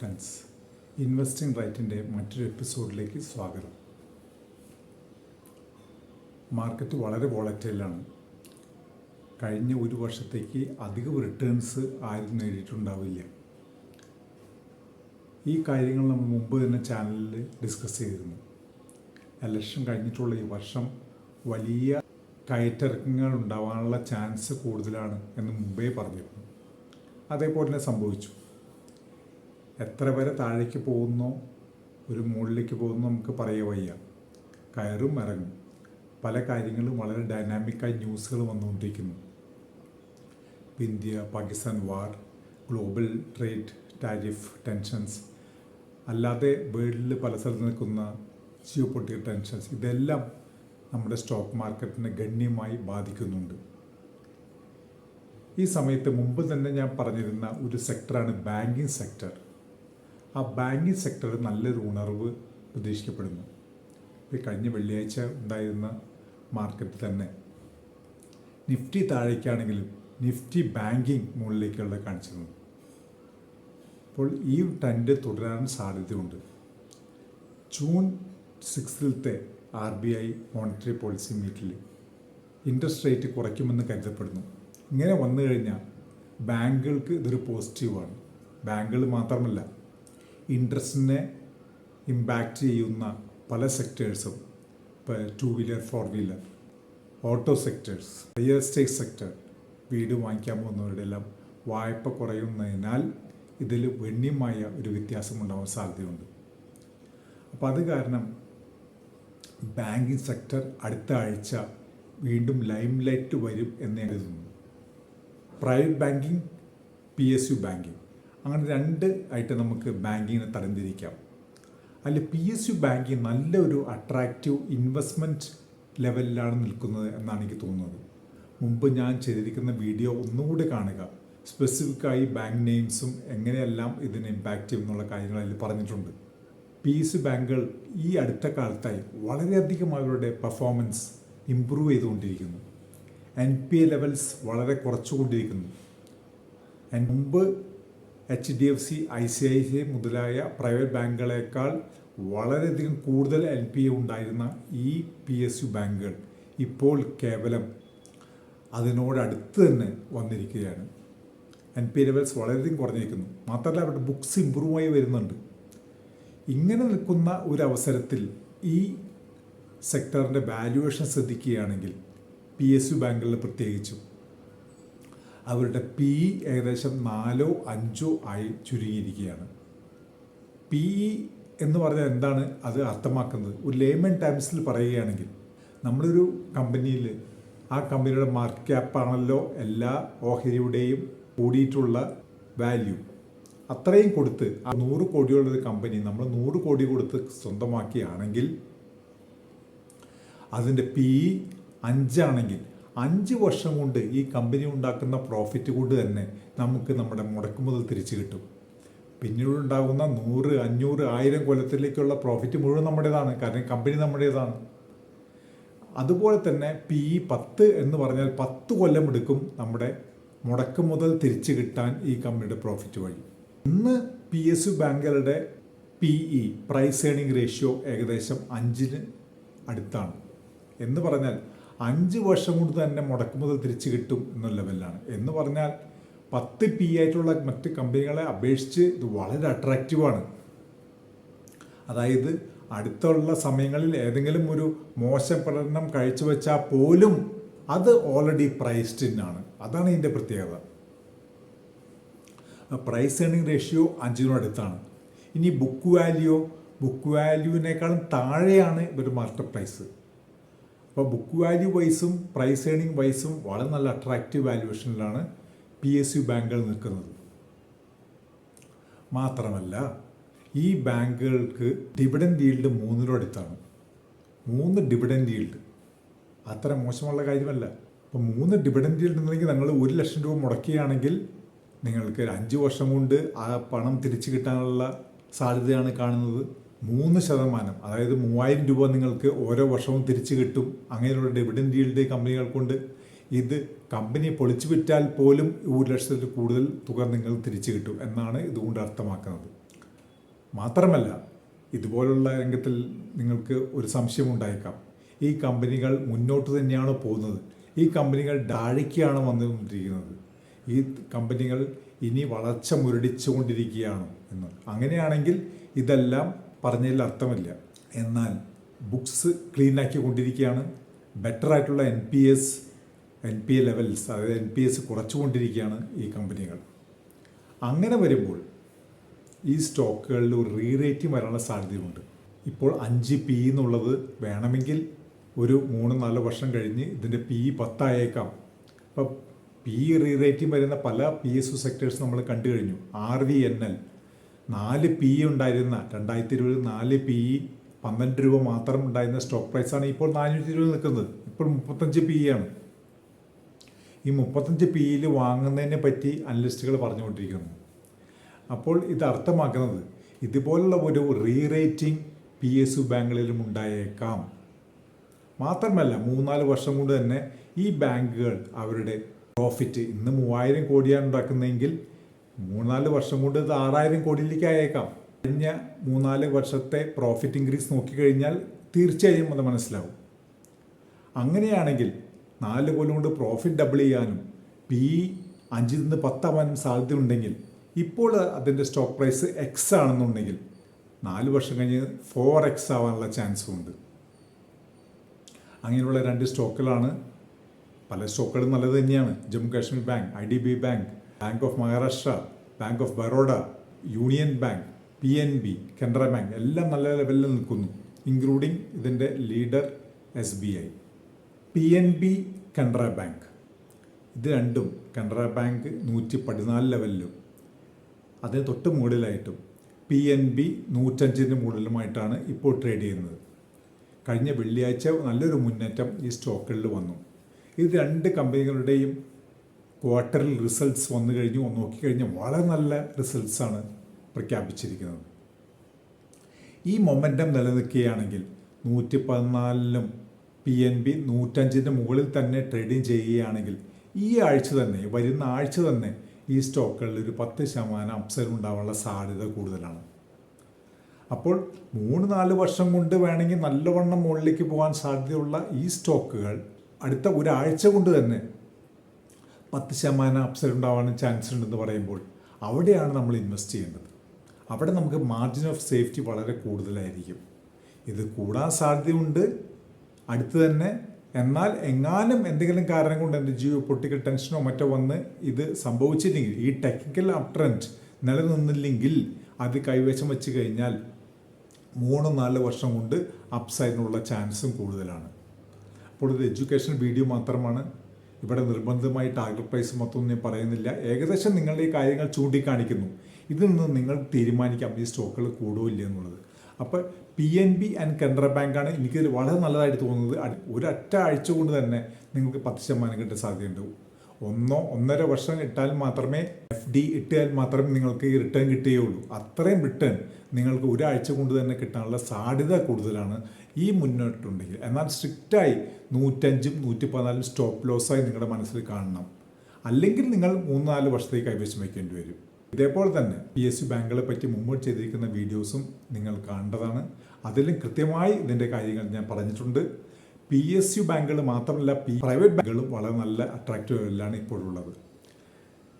Friends investing റൈറ്റിന്റെ മറ്റൊരു എപ്പിസോഡിലേക്ക് സ്വാഗതം. മാർക്കറ്റ് വളരെ വോളറ്റൈലാണ് കഴിഞ്ഞ ഒരു വർഷത്തേക്ക് അധികം റിട്ടേൺസ് ആരും നേടിയിട്ടുണ്ടാവില്ല. ഈ കാര്യങ്ങൾ നമ്മൾ മുമ്പ് തന്നെ ചാനലിൽ ഡിസ്കസ് ചെയ്തിരുന്നു. ഇലക്ഷൻ കഴിഞ്ഞിട്ടുള്ള ഈ വർഷം വലിയ കയറ്റിറക്കങ്ങൾ ഉണ്ടാവാനുള്ള ചാൻസ് കൂടുതലാണ് എന്ന് മുമ്പേ പറഞ്ഞിരുന്നു. അതേപോലെ തന്നെ സംഭവിച്ചു. എത്ര വരെ താഴേക്ക് പോകുന്നോ ഒരു മുകളിലേക്ക് പോകുന്നോ നമുക്ക് പറയുക വയ്യ. കയറും ഇറങ്ങും. പല കാര്യങ്ങളും വളരെ ഡൈനാമിക്കായി ന്യൂസുകൾ വന്നുകൊണ്ടിരിക്കുന്നു. India Pakistan war global trade tariff tensions അല്ലാതെ വേൾഡിൽ പല സ്ഥലത്ത് നിൽക്കുന്ന ജിയോ പൊളിറ്റിക്കൽ ടെൻഷൻസ് ഇതെല്ലാം നമ്മുടെ സ്റ്റോക്ക് മാർക്കറ്റിനെ ഗണ്യമായി ബാധിക്കുന്നുണ്ട്. ഈ സമയത്ത് മുമ്പ് തന്നെ ഞാൻ പറഞ്ഞിരുന്ന ഒരു സെക്ടറാണ് ബാങ്കിങ് സെക്ടർ ആ ബാങ്കിങ് സെക്ടറിൽ നല്ലൊരു ഉണർവ് പ്രതീക്ഷിക്കപ്പെടുന്നു. ഈ കഴിഞ്ഞ വെള്ളിയാഴ്ച ഉണ്ടായിരുന്ന മാർക്കറ്റ് തന്നെ. നിഫ്റ്റി താഴേക്കാണെങ്കിലും നിഫ്റ്റി ബാങ്കിങ് മുകളിലേക്കുള്ള കാണിച്ചത് അപ്പോൾ ഈ ട്രെൻഡ് തുടരാൻ സാധ്യതയുണ്ട്. June സിക്സിലത്തെ R B I monetary policy മീറ്റിൽ ഇൻട്രസ്റ്റ് റേറ്റ് കുറയ്ക്കുമെന്ന് കരുതപ്പെടുന്നു. ഇങ്ങനെ വന്നു കഴിഞ്ഞാൽ ബാങ്കുകൾക്ക് ഇതൊരു പോസിറ്റീവാണ് ബാങ്കുകൾ മാത്രമല്ല ഇൻട്രസ്റ്റിനെ ഇമ്പാക്റ്റ് ചെയ്യുന്ന പല സെക്ടേഴ്സും ഇപ്പോൾ two wheeler four wheeler auto sectors real estate sector വീട് വാങ്ങിക്കാൻ പോകുന്നവരുടെ എല്ലാം വായ്പ കുറയുന്നതിനാൽ ഇതിൽ ഗണ്യമായ ഒരു വ്യത്യാസം ഉണ്ടാവാൻ സാധ്യതയുണ്ട്. അപ്പോൾ അത് കാരണം ബാങ്കിങ് സെക്ടർ അടുത്ത ആഴ്ച വീണ്ടും ലൈം ലൈറ്റ് വരും എന്ന് കരുതുന്നു. Private banking P S U banking അങ്ങനെ രണ്ട് ആയിട്ട് നമുക്ക് ബാങ്കിങ്ങിനെ തരംതിരിക്കാം. അതിൽ പി എസ് യു ബാങ്കിങ് നല്ലൊരു അട്രാക്റ്റീവ് ഇൻവെസ്റ്റ്മെന്റ് ലെവലിലാണ് നിൽക്കുന്നത് എന്നാണ് എനിക്ക് തോന്നുന്നത്. മുമ്പ് ഞാൻ ചെയ്തിരിക്കുന്ന വീഡിയോ ഒന്നുകൂടി കാണുക. സ്പെസിഫിക്കായി ബാങ്ക് നെയിംസും എങ്ങനെയെല്ലാം ഇതിനെ ഇമ്പാക്റ്റ് ചെയ്യും എന്നുള്ള കാര്യങ്ങൾ അതിൽ പറഞ്ഞിട്ടുണ്ട്. പി എസ് ബാങ്കുകൾ ഈ അടുത്ത കാലത്തായി വളരെയധികം അവരുടെ പെർഫോമൻസ് ഇമ്പ്രൂവ് ചെയ്തുകൊണ്ടിരിക്കുന്നു. എൻ പി എ ലെവൽസ് വളരെ കുറച്ചുകൊണ്ടിരിക്കുന്നു. മുമ്പ് H D F C I C I C മുതലായ പ്രൈവറ്റ് ബാങ്കുകളേക്കാൾ വളരെയധികം കൂടുതൽ എൽ പി എ ഉണ്ടായിരുന്ന ഈ പി എസ് യു ബാങ്കുകൾ ഇപ്പോൾ കേവലം അതിനോടടുത്ത് തന്നെ വന്നിരിക്കുകയാണ്. എൻ പി ലെവൽസ് വളരെയധികം കുറഞ്ഞിരിക്കുന്നു. മാത്രമല്ല അവരുടെ ബുക്സ് ഇമ്പ്രൂവ് ആയി വരുന്നുണ്ട്. ഇങ്ങനെ നിൽക്കുന്ന ഒരു അവസരത്തിൽ ഈ സെക്ടറിന്റെ വാല്യുവേഷൻ ശ്രദ്ധിക്കുകയാണെങ്കിൽ പി എസ് യു ബാങ്കുകളിൽ പ്രത്യേകിച്ചും അവരുടെ പി ഇ ഏകദേശം നാലോ അഞ്ചോ ആയി ചുരുങ്ങിയിരിക്കുകയാണ്. പി ഇ എന്ന് പറഞ്ഞാൽ എന്താണ്? അത് അർത്ഥമാക്കുന്നത്. ഒരു ലേമൻ ടൈംസിൽ പറയുകയാണെങ്കിൽ നമ്മളൊരു കമ്പനിയിൽ ആ കമ്പനിയുടെ മാർക്കറ്റ് ക്യാപ്പാണല്ലോ എല്ലാ ഓഹരിയുടെയും കൂടിയിട്ടുള്ള വാല്യൂ. അത്രയും കൊടുത്ത് ആ നൂറ് കോടിയുള്ള ഒരു കമ്പനി നമ്മൾ നൂറ് കോടി കൊടുത്ത് സ്വന്തമാക്കിയാണെങ്കിൽ അതിന്റെ പി ഇ അഞ്ചാണെങ്കിൽ അഞ്ച് വർഷം കൊണ്ട് ഈ കമ്പനി ഉണ്ടാക്കുന്ന പ്രോഫിറ്റ് കൊണ്ട് തന്നെ നമുക്ക് നമ്മുടെ മുടക്കുമുതൽ തിരിച്ചു കിട്ടും. പിന്നീട് ഉണ്ടാകുന്ന നൂറ് അഞ്ഞൂറ് ആയിരം കൊല്ലത്തിലേക്കുള്ള പ്രോഫിറ്റ് മുഴുവൻ നമ്മുടേതാണ്. കാരണം കമ്പനി നമ്മുടേതാണ്. അതുപോലെ തന്നെ പി ഇ പത്ത് എന്ന് പറഞ്ഞാൽ പത്ത് കൊല്ലം എടുക്കും നമ്മുടെ മുടക്ക് മുതൽ തിരിച്ചു കിട്ടാൻ ഈ കമ്പനിയുടെ പ്രോഫിറ്റ് വഴി. ഇന്ന് പി എസ് യു ബാങ്കുകളുടെ P E price earning ratio ഏകദേശം അഞ്ചിന് അടുത്താണ്. എന്ന് പറഞ്ഞാൽ അഞ്ച് വർഷം കൊണ്ട് തന്നെ മുടക്കുമുതൽ തിരിച്ചു കിട്ടും എന്ന ലെവലിലാണ്. എന്ന് പറഞ്ഞാൽ പത്ത് പി ആയിട്ടുള്ള മറ്റ് കമ്പനികളെ അപേക്ഷിച്ച് ഇത് വളരെ അട്രാക്റ്റീവാണ് അതായത് അടുത്തുള്ള സമയങ്ങളിൽ ഏതെങ്കിലും ഒരു മോശം പ്രകടനം കഴിച്ചുവെച്ചാൽ പോലും അത് ഓൾറെഡി പ്രൈസ്ഡ് ആണ്. അതാണ് ഇതിന്റെ പ്രത്യേകത. പ്രൈസ് ഏണിംഗ് റേഷ്യോ അഞ്ചിനോടടുത്താണ് ഇനി ബുക്ക് വാല്യൂ ബുക്ക് വാല്യൂവിനേക്കാളും താഴെയാണ് ഇവർ മാർക്കറ്റ് പ്രൈസ് അപ്പോൾ ബുക്ക് വാല്യൂ വൈസും പ്രൈസ് ഏണിംഗ് വൈസും വളരെ നല്ല അട്രാക്റ്റീവ് വാല്യുവേഷനിലാണ് പി എസ് യു ബാങ്കുകൾ നിൽക്കുന്നത്. മാത്രമല്ല ഈ ബാങ്കുകൾക്ക് ഡിവിഡൻഡ് ഈൽഡ് മൂന്നിനോടടുത്താണ് മൂന്ന് ഡിവിഡൻഡ് ഈൽഡ് അത്ര മോശമുള്ള കാര്യമല്ല. അപ്പോൾ മൂന്ന് ഡിവിഡൻഡ് ഈൽഡ് ഉണ്ടെങ്കിൽ നിങ്ങൾ ഒരു ലക്ഷം രൂപ മുടക്കുകയാണെങ്കിൽ നിങ്ങൾക്ക് അഞ്ച് വർഷം കൊണ്ട് ആ പണം തിരിച്ചു കിട്ടാനുള്ള സാധ്യതയാണ് കാണുന്നത്. മൂന്ന് ശതമാനം അതായത് മൂവായിരം രൂപ നിങ്ങൾക്ക് ഓരോ വർഷവും തിരിച്ചു കിട്ടും. അങ്ങനെയുള്ള ഡിവിഡൻഡ് കമ്പനികൾ കൊണ്ട് ഇത് കമ്പനി പൊളിച്ചു വിറ്റാൽ പോലും ഒരു ലക്ഷത്തിൽ കൂടുതൽ തുക നിങ്ങൾ തിരിച്ചു കിട്ടും എന്നാണ് ഇതുകൊണ്ട് അർത്ഥമാക്കുന്നത്. മാത്രമല്ല ഇതുപോലുള്ള രംഗത്തിൽ നിങ്ങൾക്ക് ഒരു സംശയം ഉണ്ടായേക്കാം. ഈ കമ്പനികൾ മുന്നോട്ട് തന്നെയാണ് പോകുന്നത്? ഈ കമ്പനികൾ ഡാഴിക്കാണ് വന്നുകൊണ്ടിരിക്കുന്നത്? ഈ കമ്പനികൾ ഇനി വളർച്ച മുരടിച്ചുകൊണ്ടിരിക്കുകയാണ് എന്ന്. അങ്ങനെയാണെങ്കിൽ ഇതെല്ലാം പറഞ്ഞതിൽ അർത്ഥമില്ല. എന്നാൽ ബുക്സ് ക്ലീൻ ആക്കിക്കൊണ്ടിരിക്കുകയാണ് ബെറ്റർ ആയിട്ടുള്ള N P S N P A levels അതായത് എൻ പി എസ് കുറച്ചുകൊണ്ടിരിക്കുകയാണ് ഈ കമ്പനികൾ. അങ്ങനെ വരുമ്പോൾ ഈ സ്റ്റോക്കുകളിൽ ഒരു റീറേറ്റിംഗ് വരാനുള്ള സാധ്യതയുണ്ട്. ഇപ്പോൾ അഞ്ച് പി എന്നുള്ളത് വേണമെങ്കിൽ ഒരു മൂന്ന് നാല് വർഷം കഴിഞ്ഞ് ഇതിന്റെ പി പത്തായേക്കാം. അപ്പോൾ പി റീറേറ്റിംഗ് വരുന്ന പല പി എസ് സെക്ടേഴ്സ് നമ്മൾ കണ്ടു കഴിഞ്ഞു. ആർ വി എൻ എൽ നാല് പി ഉണ്ടായിരുന്ന രണ്ടായിരത്തി ഇരുപത് നാല് പി പന്ത്രണ്ട് രൂപ മാത്രം ഉണ്ടായിരുന്ന സ്റ്റോക്ക് പ്രൈസാണ് ഇപ്പോൾ നാനൂറ്റി ഇരുപത് നിൽക്കുന്നത്. ഇപ്പോൾ മുപ്പത്തഞ്ച് പി ആണ്. ഈ മുപ്പത്തഞ്ച് പിയിൽ വാങ്ങുന്നതിനെ പറ്റി അനലിസ്റ്റുകൾ പറഞ്ഞുകൊണ്ടിരിക്കുന്നു. അപ്പോൾ ഇത് അർത്ഥമാക്കുന്നത് ഇതുപോലുള്ള ഒരു re rating P S U ബാങ്കുകളിലും ഉണ്ടായേക്കാം. മാത്രമല്ല മൂന്നാൽ വർഷം കൊണ്ട് തന്നെ ഈ ബാങ്കുകൾ അവരുടെ പ്രോഫിറ്റ് ഇന്ന് മൂവായിരം കോടിയാണ് ഉണ്ടാക്കുന്നതെങ്കിൽ മൂന്നാൽ വർഷം കൊണ്ട് ഇത് ആറായിരം കോടിയിലേക്ക് ആയേക്കാം. കഴിഞ്ഞ മൂന്നാൽ വർഷത്തെ പ്രോഫിറ്റ് ഇൻക്രീസ് നോക്കിക്കഴിഞ്ഞാൽ തീർച്ചയായും അത് മനസ്സിലാവും. അങ്ങനെയാണെങ്കിൽ നാല് കൊല്ലം കൊണ്ട് പ്രോഫിറ്റ് ഡബിൾ ചെയ്യാനും പി അഞ്ചിൽ നിന്ന് പത്താവാനും സാധ്യതയുണ്ടെങ്കിൽ ഇപ്പോൾ അതിന്റെ സ്റ്റോക്ക് പ്രൈസ് എക്സ് ആണെന്നുണ്ടെങ്കിൽ നാല് വർഷം കഴിഞ്ഞ് ഫോർ എക്സ് ആവാനുള്ള ചാൻസും ഉണ്ട്. അങ്ങനെയുള്ള രണ്ട് സ്റ്റോക്കുകളാണ് പല സ്റ്റോക്കുകളും നല്ലത് തന്നെയാണ്. Jammu Kashmir Bank I D B Bank Bank of Maharashtra Bank of Baroda Union Bank P N B Canara Bank എല്ലാം നല്ല ലെവലിൽ നിൽക്കുന്നു ഇൻക്ലൂഡിങ് ഇതിന്റെ leader S B I P N B Canara Bank ഇത് രണ്ടും കനറ ബാങ്ക് നൂറ്റി പതിനാല് ലെവലിലും. അതിന് തൊട്ട് മുകളിലായിട്ടും പി എൻ ബി നൂറ്റഞ്ചിന് മുകളിലുമായിട്ടാണ് ഇപ്പോൾ ട്രേഡ് ചെയ്യുന്നത്. കഴിഞ്ഞ വെള്ളിയാഴ്ച നല്ലൊരു മുന്നേറ്റം ഈ സ്റ്റോക്കുകളിൽ വന്നു. ഇത് രണ്ട് കമ്പനികളുടെയും ക്വാർട്ടറിൽ റിസൾട്ട്സ് വന്നു കഴിഞ്ഞു നോക്കിക്കഴിഞ്ഞാൽ വളരെ നല്ല റിസൾട്ട്സാണ് പ്രഖ്യാപിച്ചിരിക്കുന്നത്. ഈ മൊമെന്റം നിലനിൽക്കുകയാണെങ്കിൽ നൂറ്റി പതിനാലിലും പി എൻ ബി നൂറ്റഞ്ചിന്റെ മുകളിൽ തന്നെ ട്രേഡിംഗ് ചെയ്യുകയാണെങ്കിൽ ഈ ആഴ്ച തന്നെ വരുന്ന ആഴ്ച തന്നെ ഈ സ്റ്റോക്കുകളിൽ ഒരു പത്ത് ശതമാനം അപ്സൈഡ് ഉണ്ടാവാനുള്ള സാധ്യത കൂടുതലാണ്. അപ്പോൾ മൂന്ന് നാല് വർഷം കൊണ്ട് വേണമെങ്കിൽ നല്ലവണ്ണം മുകളിലേക്ക് പോകാൻ സാധ്യതയുള്ള ഈ സ്റ്റോക്കുകൾ അടുത്ത ഒരാഴ്ച കൊണ്ട് തന്നെ പത്ത് ശതമാനം അപ്സൈഡ് ഉണ്ടാവാൻ ചാൻസ് ഉണ്ടെന്ന് പറയുമ്പോൾ അവിടെയാണ് നമ്മൾ ഇൻവെസ്റ്റ് ചെയ്യേണ്ടത്. അവിടെ നമുക്ക് മാർജിൻ ഓഫ് സേഫ്റ്റി വളരെ കൂടുതലായിരിക്കും. ഇത് കൂടാൻ സാധ്യതയുണ്ട്. അടുത്ത് തന്നെ എന്നാൽ എങ്ങാനും എന്തെങ്കിലും കാരണം കൊണ്ട് എന്റെ ജിയോ പൊട്ടിക്കൽ ടെൻഷനോ മറ്റോ വന്ന് ഇത് സംഭവിച്ചില്ലെങ്കിൽ ഈ ടെക്നിക്കൽ അപ് ട്രെൻഡ് നിലനിന്നില്ലെങ്കിൽ അത് കൈവശം വെച്ച് കഴിഞ്ഞാൽ മൂന്നോ നാല് വർഷം കൊണ്ട് അപ്സൈഡിനുള്ള ചാൻസും കൂടുതലാണ്. അപ്പോൾ ഇത് എഡ്യൂക്കേഷൻ വീഡിയോ മാത്രമാണ്. ഇവിടെ നിർബന്ധമായി ടാർഗറ്റ് പ്രൈസ് മൊത്തം ഞാൻ പറയുന്നില്ല. ഏകദേശം നിങ്ങളുടെ ഈ കാര്യങ്ങൾ ചൂണ്ടിക്കാണിക്കുന്നു. ഇതിൽ നിന്ന് നിങ്ങൾ തീരുമാനിക്കാം ഈ സ്റ്റോക്കുകൾ കൂടുമില്ല എന്നുള്ളത്. അപ്പോൾ P N B and Canara ബാങ്കാണ് എനിക്കിതിൽ വളരെ നല്ലതായിട്ട് തോന്നുന്നത്. ഒരൊറ്റ ആഴ്ച കൊണ്ട് തന്നെ നിങ്ങൾക്ക് പത്ത് ശതമാനം കിട്ടാൻ സാധ്യതയുണ്ട്. ഒന്നോ ഒന്നര വർഷം ഇട്ടാൽ മാത്രമേ എഫ് ഡി ഇട്ടാൽ മാത്രമേ നിങ്ങൾക്ക് ഈ റിട്ടേൺ കിട്ടുകയുള്ളൂ അത്രയും റിട്ടേൺ നിങ്ങൾക്ക് ഒരാഴ്ച കൊണ്ട് തന്നെ കിട്ടാനുള്ള സാധ്യത കൂടുതലാണ് ഈ മുന്നോട്ടുണ്ടെങ്കിൽ. എന്നാൽ സ്ട്രിക്റ്റായി നൂറ്റഞ്ചും നൂറ്റി പതിനാലും സ്റ്റോപ്പ് ലോസായി നിങ്ങളുടെ മനസ്സിൽ കാണണം. അല്ലെങ്കിൽ നിങ്ങൾ മൂന്ന് നാല് വർഷത്തേക്ക് കൈവശം വയ്ക്കേണ്ടി വരും. ഇതേപോലെ തന്നെ പി എസ് സി ബാങ്കുകളെ പറ്റി മുമ്പ് ചെയ്തിരിക്കുന്ന വീഡിയോസും നിങ്ങൾ കാണേണ്ടതാണ് അതിലും കൃത്യമായി ഇതിന്റെ കാര്യങ്ങൾ ഞാൻ പറഞ്ഞിട്ടുണ്ട്. പി എസ് യു ബാങ്കുകൾ മാത്രമല്ല പി പ്രൈവറ്റ് ബാങ്കുകളും വളരെ നല്ല അട്രാക്റ്റീവ് ലെവലിലാണ് ഇപ്പോഴുള്ളത്.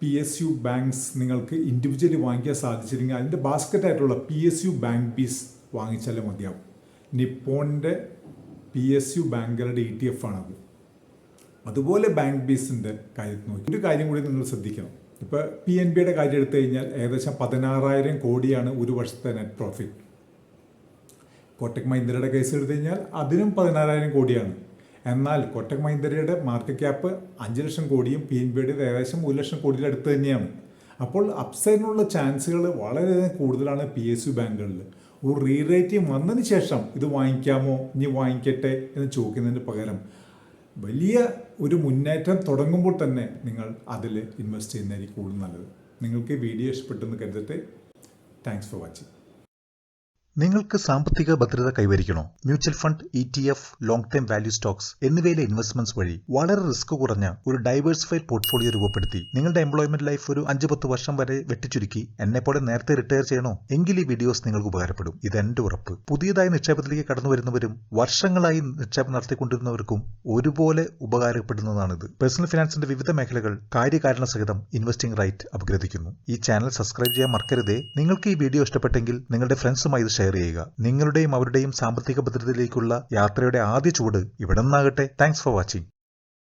പി എസ് യു ബാങ്ക്സ് നിങ്ങൾക്ക് ഇൻഡിവിജ്വലി വാങ്ങിക്കാൻ സാധിച്ചില്ലെങ്കിൽ അതിന്റെ ബാസ്ക്കറ്റായിട്ടുള്ള P S U bank bees വാങ്ങിച്ചാലേ മതിയാവും. നിപ്പോണിന്റെ പി എസ് യു ബാങ്കുകളുടെ ഇ ടി എഫ് ആണത്. അതുപോലെ ബാങ്ക് ബീസിന്റെ കാര്യത്തിൽ നോക്കി. ഒരു കാര്യം കൂടി നിങ്ങൾ ശ്രദ്ധിക്കണം. ഇപ്പോൾ പി എൻ ബിയുടെ കാര്യം എടുത്തു കഴിഞ്ഞാൽ ഏകദേശം പതിനാറായിരം കോടിയാണ് ഒരു വർഷത്തെ നെറ്റ് പ്രോഫിറ്റ് കോട്ടക് മഹീന്ദ്രയുടെ കേസ് എടുത്തു കഴിഞ്ഞാൽ അതിനും പതിനാറായിരം കോടിയാണ്. എന്നാൽ കോട്ടക് മഹീന്ദ്രയുടെ മാർക്കറ്റ് ക്യാപ്പ് അഞ്ച് ലക്ഷം കോടിയും പി എൻ ബിയുടെ ഏകദേശം ഒരു ലക്ഷം കോടിയുടെ അടുത്ത് തന്നെയാണ്. അപ്പോൾ അപ്സൈഡിനുള്ള ചാൻസുകൾ വളരെയധികം കൂടുതലാണ് പി എസ് യു ബാങ്കുകളിൽ. ഒരു റീറേറ്റിംഗ് വന്നതിന് ശേഷം ഇത് വാങ്ങിക്കാമോ? ഇനി വാങ്ങിക്കട്ടെ എന്ന് ചോദിക്കുന്നതിന് പകരം വലിയ ഒരു മുന്നേറ്റം തുടങ്ങുമ്പോൾ തന്നെ നിങ്ങൾ അതിൽ ഇൻവെസ്റ്റ് ചെയ്യുന്നതായിരിക്കും കൂടുതൽ നല്ലത്. നിങ്ങൾക്ക് വീഡിയോ ഇഷ്ടപ്പെട്ടെന്ന് കരുതട്ടെ. താങ്ക്സ് ഫോർ വാച്ചിങ് നിങ്ങൾക്ക് സാമ്പത്തിക ഭദ്രത കൈവരിക്കണോ? Mutual fund E T F long time value stocks എന്നിവയിലെ ഇൻവെസ്റ്റ്മെന്റ്സ് വഴി വളരെ റിസ്ക് കുറഞ്ഞ ഒരു ഡൈവേഴ്സിഫൈഡ് പോർട്ട്ഫോളിയോ രൂപപ്പെടുത്തി നിങ്ങളുടെ എംപ്ലോയ്മെന്റ് ലൈഫ് ഒരു അഞ്ച് പത്ത് വർഷം വരെ വെട്ടിച്ചുരുക്കി എന്നെ പോലെ നേരത്തെ റിട്ടയർ ചെയ്യണോ? എങ്കിൽ ഈ വീഡിയോസ് നിങ്ങൾക്ക് ഉപകാരപ്പെടും. ഇത് എന്റെ ഉറപ്പ്. പുതിയതായി നിക്ഷേപത്തിലേക്ക് കടന്നു വരുന്നവരും വർഷങ്ങളായി നിക്ഷേപം നടത്തിക്കൊണ്ടിരുന്നവർക്കും ഒരുപോലെ ഉപകാരപ്പെടുന്നതാണിത്. പേഴ്സണൽ ഫിനാൻസിന്റെ വിവിധ മേഖലകൾ കാര്യകാരണ സഹിതം ഇൻവെസ്റ്റിംഗ് റൈറ്റ് അപഗ്രഥിക്കുന്നു. ഈ ചാനൽ സബ്സ്ക്രൈബ് ചെയ്യാൻ മറക്കരുതേ. നിങ്ങൾക്ക് ഈ വീഡിയോ ഇഷ്ടപ്പെട്ടെങ്കിൽ നിങ്ങളുടെ ഫ്രണ്ട്സുമായി ഇത് ചെയ്യുക നിങ്ങളുടെയും അവരുടെയും സാമ്പത്തിക ഭദ്രതയിലേക്കുള്ള യാത്രയുടെ ആദ്യ ചൂട് ഇവിടെ നിന്നാകട്ടെ. Thanks for watching